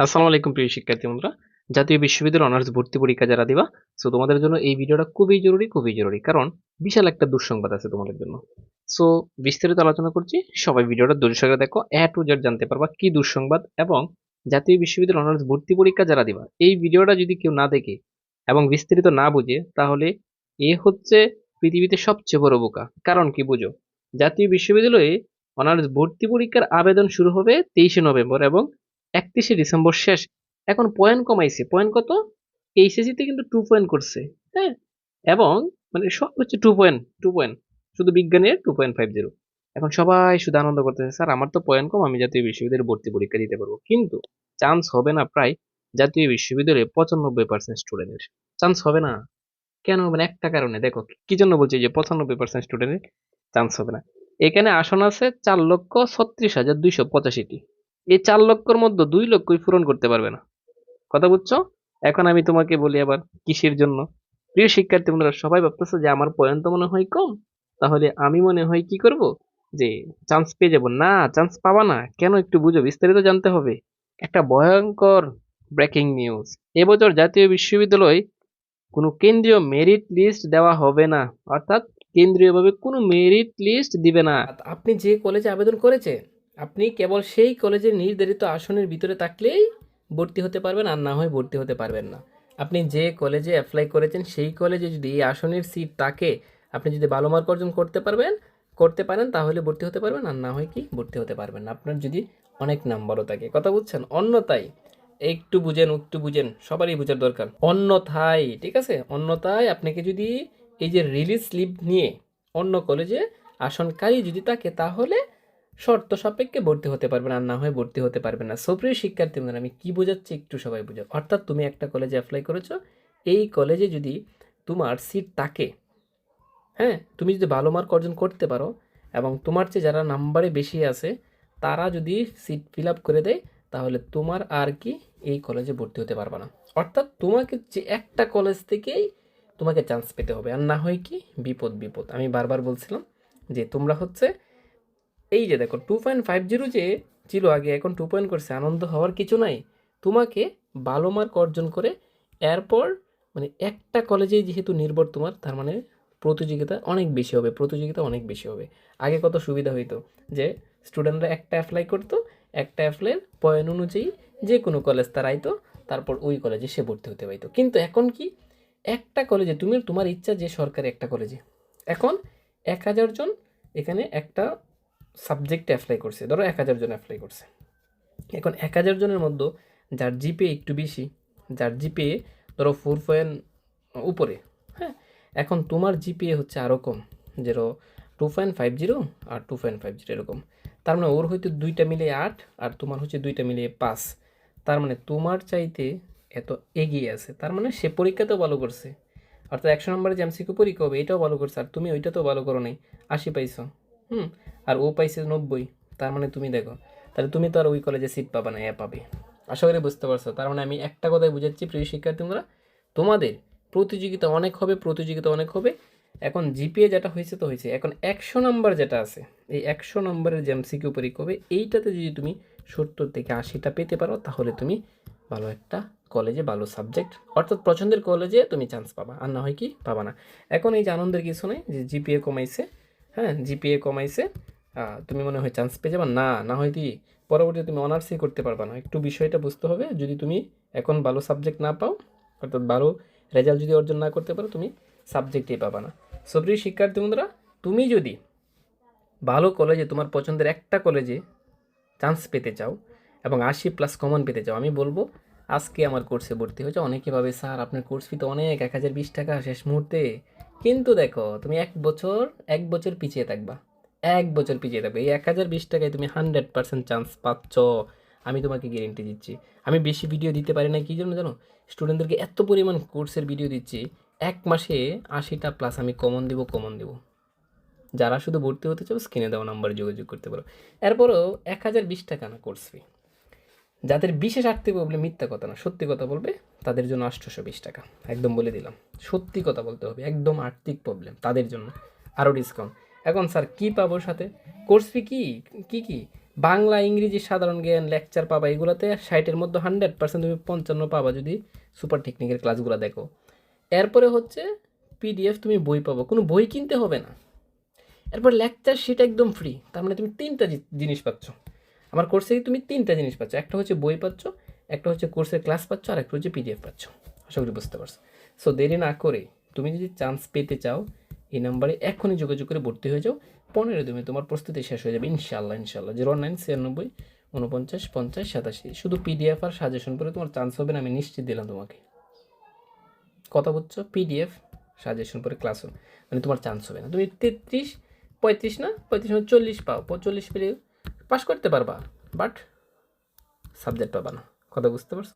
আসসালামু আলাইকুম প্রিয় শিক্ষার্থী বন্ধুরা। জাতীয় বিশ্ববিদ্যালয় অনার্স ভর্তি পরীক্ষা যারা দিবা সো তোমাদের জন্য এই ভিডিওটা খুবই জরুরি খুবই জরুরি। কারণ বিশাল একটা দুঃসংবাদ আছে তোমাদের জন্য। সো বিস্তারিত আলোচনা করছি। সবাই ভিডিওটা সহকারে দেখো এ টু জেড জানতে পারবা কি দুঃসংবাদ এবং জাতীয় বিশ্ববিদ্যালয় অনার্স ভর্তি পরীক্ষা যারা দিবা। এই ভিডিওটা যদি কেউ না দেখে এবং বিস্তারিত না বুঝে, তাহলে এ হচ্ছে পৃথিবীতে সবচেয়ে বড় বোকা। কারণ কি বুঝো? জাতীয় বিশ্ববিদ্যালয়ে অনার্স ভর্তি পরীক্ষার আবেদন শুরু হবে তেইশে নভেম্বর এবং একত্রিশে ডিসেম্বর শেষ। এখন পয়েন্ট কমাইছে। পয়েন্ট কত? এইচএসসি তে কিন্তু টু পয়েন্ট করছে হ্যাঁ? এবং মানে সব হচ্ছে টু পয়েন্ট টু পয়েন্ট শুধু বিজ্ঞানের টু পয়েন্ট ফাইভ জিরো এখন সবাই শুধু আনন্দ করতেছে, স্যার, আমার তো পয়েন্ট কম, আমি জাতীয় বিশ্ববিদ্যালয়ে ভর্তি পরীক্ষা দিতে পারব। কিন্তু চান্স হবে না প্রায় জাতীয় বিশ্ববিদ্যালয়ে পঁচানব্বই পার্সেন্ট স্টুডেন্টের চান্স হবে না। কেন? হবে না একটা কারণে। দেখো, কি জন্য বলছি যে পঁচানব্বই পার্সেন্ট স্টুডেন্টের চান্স হবে না? এখানে আসন আছে চার লক্ষ ছত্রিশ হাজার দুইশো পঁচাশিটি। এই চার লক্ষর মধ্যে দুই লক্ষই পূরণ করতে পারবে না। কথা বুঝছ? এখন আমি তোমাকে বলি আবার কিসের জন্য? প্রিয় শিক্ষার্থী বন্ধুরা, সবাই ভাবতেছে যে আমার পয়েন্ট মনে হয় কম। তাহলে আমি মনে হয় কি করব? যে চান্স পেয়ে যাব। না চান্স পাবা না। কেন একটু বুঝো, বিস্তারিত জানতে হবে। একটা ভয়ঙ্কর ব্রেকিং নিউজ এবছর জাতীয় বিশ্ববিদ্যালয় কোনো কেন্দ্রীয় মেরিট লিস্ট দেওয়া হবে না। অর্থাৎ কেন্দ্রীয়ভাবে কোনো মেরিট লিস্ট দিবে না। আপনি যে কলেজে আবেদন করেছেন আপনি কেবল সেই কলেজের নির্ধারিত আসনের ভিতরে থাকলেই ভর্তি হতে পারবেন আর না হয় ভর্তি হতে পারবেন না। আপনি যে কলেজে অ্যাপ্লাই করেছেন, সেই কলেজে যদি এই আসনের সিট থাকে, আপনি যদি ভালো মার্ক অর্জন করতে পারবেন, করতে পারেন, তাহলে ভর্তি হতে পারবেন আর না হয় কি ভর্তি হতে পারবেন না। আপনার যদি অনেক নাম্বারও থাকে। কথা বুঝছেন? অন্যতাই একটু বুঝেন একটু বুঝেন, সবারই বোঝার দরকার। অন্যথায়, ঠিক আছে? অন্যথায় আপনাকে যদি এই যে রিলিজ স্লিপ নিয়ে অন্য কলেজে আসনকারী যদি থাকে, তাহলে শর্ত সাপেক্ষে ভর্তি হতে পারবেন আর না হয় ভর্তি হতে পারবেন না। সুপ্রিয় শিক্ষার্থী বন্ধুরা, আমি কি বোঝাচ্ছি একটু সবাই বুঝো। অর্থাৎ তুমি একটা কলেজে অ্যাপ্লাই করেছ, এই কলেজে যদি তোমার সিট থাকে হ্যাঁ তুমি যদি ভালো মার্ক অর্জন করতে পারো এবং তোমার চেয়ে যারা নাম্বারে বেশি আছে, তারা যদি সিট ফিল আপ করে দেয়, তাহলে তোমার আর কি এই কলেজে ভর্তি হতে পারবে না। অর্থাৎ তোমাকে যে একটা কলেজ থেকেই তোমাকে চান্স পেতে হবে। আর না হয় কি বিপদ বিপদ আমি বারবার বলছিলাম যে তোমরা হচ্ছে এই যে দেখো টু পয়েন্ট ফাইভ জিরো যে ছিল আগে, এখন টু পয়েন্ট করছে, আনন্দ হওয়ার কিছু নাই। তোমাকে ভালো মার্ক অর্জন করে এরপর মানে একটা কলেজেই যেহেতু নির্ভর তোমার, তার মানে প্রতিযোগিতা অনেক বেশি হবে, প্রতিযোগিতা অনেক বেশি হবে। আগে কত সুবিধা হইতো? যে স্টুডেন্টরা একটা অ্যাপ্লাই করতো, একটা অ্যাপ্লাইয়ের পয়েন্ট অনুযায়ী যে কোনো কলেজ তার আইতো তারপর ওই কলেজে সে ভর্তি হতে পাইতো। কিন্তু এখন কি, একটা কলেজে তুমি তোমার ইচ্ছা যে সরকারি একটা কলেজে এখন এক হাজার জন, এখানে একটা সাবজেক্টে অ্যাপ্লাই করছে। ধরো এক হাজার জন অ্যাপ্লাই করছে। এখন এক হাজার জনের মধ্যে যার জিপে একটু বেশি, যার জিপে ধরো ফোর পয়েন্ট উপরে হ্যাঁ? এখন তোমার জিপিএ হচ্ছে আরও কম, zero two point five zero আর টু পয়েন্ট ফাইভ জিরো এরকম। তার মানে ওর হয়তো দুইটা মিলিয়ে আট আর তোমার হচ্ছে দুইটা মিলিয়ে পাঁচ। তার মানে তোমার চাইতে এত এগিয়ে আছে। তার মানে সে পরীক্ষাতেও ভালো করছে। অর্থাৎ একশো নম্বরে যে এমসিকিউ পরীক্ষা হবে, এটাও ভালো করছে। আর তুমি ওইটাতেও ভালো করো নাই। আশি পাইছো। হুম, আর ও পাইছে নব্বই, তার মানে তুমি দেখো। তাহলে তুমি তো আর ওই কলেজে সিট পাবে না, এ পাবে। আশা করি বুঝতে পারছ, তার মানে আমি একটা কথাই বুঝাচ্ছি, প্রিয় শিক্ষার্থীরা তোমাদের প্রতিযোগিতা অনেক হবে, প্রতিযোগিতা অনেক হবে। এখন জিপিএ যেটা হয়েছে তো হয়েছে। এখন একশো নম্বর যেটা আছে, এই একশো নম্বরের যে এমসিকিউ পরীক্ষা হবে, এইটাতে যদি তুমি সত্তর থেকে আশিটা পেতে পারো, তাহলে তুমি ভালো একটা কলেজে ভালো সাবজেক্ট অর্থাৎ পছন্দের কলেজে তুমি চান্স পাবা, আর না হয় কি পাবা না। এখন এই যে আনন্দের কিছু নেই, যে জিপিএ কমাইছে হ্যাঁ জিপিএ কমাইছে। তুমি মনে হয় চান্স পেয়ে যাবা। না না হয় কি, পরবর্তীতে তুমি অনার্সই করতে পারবা না। একটু বিষয়টা বুঝতে হবে, যদি তুমি এখন ভালো সাবজেক্ট না পাও, অর্থাৎ ভালো রেজাল্ট যদি অর্জন না করতে পারো, তুমি সাবজেক্টেই পাবা না। সবরি শিক্ষার্থী বন্ধুরা, তুমি যদি ভালো কলেজে তোমার পছন্দের একটা কলেজে চান্স পেতে চাও এবং আশি প্লাস কমন পেতে চাও, আমি বলব, আজকে আমার কোর্সে ভর্তি হয়েছে। অনেকে ভাবে, স্যার, আপনার কোর্স ফি তো অনেক, এক হাজার বিশ টাকা শেষ মুহূর্তে। কিন্তু দেখো, তুমি এক বছর এক বছর পিছিয়ে থাকবা। এক বছর পিছিয়ে থাকবে। এই এক হাজার বিশ টাকায় তুমি হান্ড্রেড পার্সেন্ট চান্স পাচ্ছ। আমি তোমাকে গ্যারেন্টি দিচ্ছি। আমি বেশি ভিডিও দিতে পারি না কী জন্য জানো? স্টুডেন্টদেরকে এত পরিমাণ কোর্সের ভিডিও দিচ্ছি। এক মাসে আশিটা প্লাস আমি কমন দিব কমন দিব। যারা শুধু ভর্তি হতে চাও স্ক্রিনে দেওয়া নাম্বারে যোগাযোগ করতে পারো। এরপরও এক হাজার বিশ টাকা না কোর্স ফি যাদের বিশেষ আর্থিক প্রবলেম মিথ্যা কথা না, সত্যি কথা বলবে, তাদের জন্য আটশোশো বিশ টাকা। একদম বলে দিলাম। সত্যি কথা বলতে হবে, একদম আর্থিক প্রবলেম তাদের জন্য। আরও ডিসকাউন্ট এখন স্যার, কী পাবো সাথে? কোর্স ফি কী? কী কী? বাংলা, ইংরেজি, সাধারণ জ্ঞান লেকচার পাবা, এগুলোতে ষাটের মধ্যে হান্ড্রেড পার্সেন্ট তুমি পঞ্চান্ন পাবা যদি সুপার টেকনিকের ক্লাসগুলো দেখো। এরপরে হচ্ছে পিডিএফ তুমি বই পাবো। কোনো বই কিনতে হবে না। এরপর লেকচার সেটা একদম ফ্রি তার মানে তুমি তিনটা জিনিস পাচ্ছ। আমার কোর্সে তুমি তিনটা জিনিস পাচ্ছ। একটা হচ্ছে বই পাচ্ছ, একটা হচ্ছে কোর্সের ক্লাস পাচ্ছ, আর একটা হচ্ছে পিডিএফ পাচ্ছ। আশা করি বুঝতে পারছ। সো দেরি না করে তুমি যদি চান্স পেতে চাও, এই নাম্বারে এখনই যোগাযোগ করে ভর্তি হয়ে যাও। পনেরো দিনে তোমার প্রস্তুতি শেষ হয়ে যাবে ইনশাল্লাহ ইনশাল্লাহ জিরো নাইন ছিয়ানব্বই উনপঞ্চাশ পঞ্চাশ, সাতাশি। শুধু পিডিএফ আর সাজেশন করে তোমার চান্স হবে না, আমি নিশ্চিত দিলাম তোমাকে। কথা বুঝছ? পিডিএফ সাজেশন পরে ক্লাস মানে তোমার চান্স হবে না। তুমি তেত্রিশ, পঁয়ত্রিশ না? পঁয়ত্রিশ মানে চল্লিশ পাও। চল্লিশ পেলে পাস করতে পারবা বাট সাবজেক্ট পাবা না। কথা বুঝতে পারছ?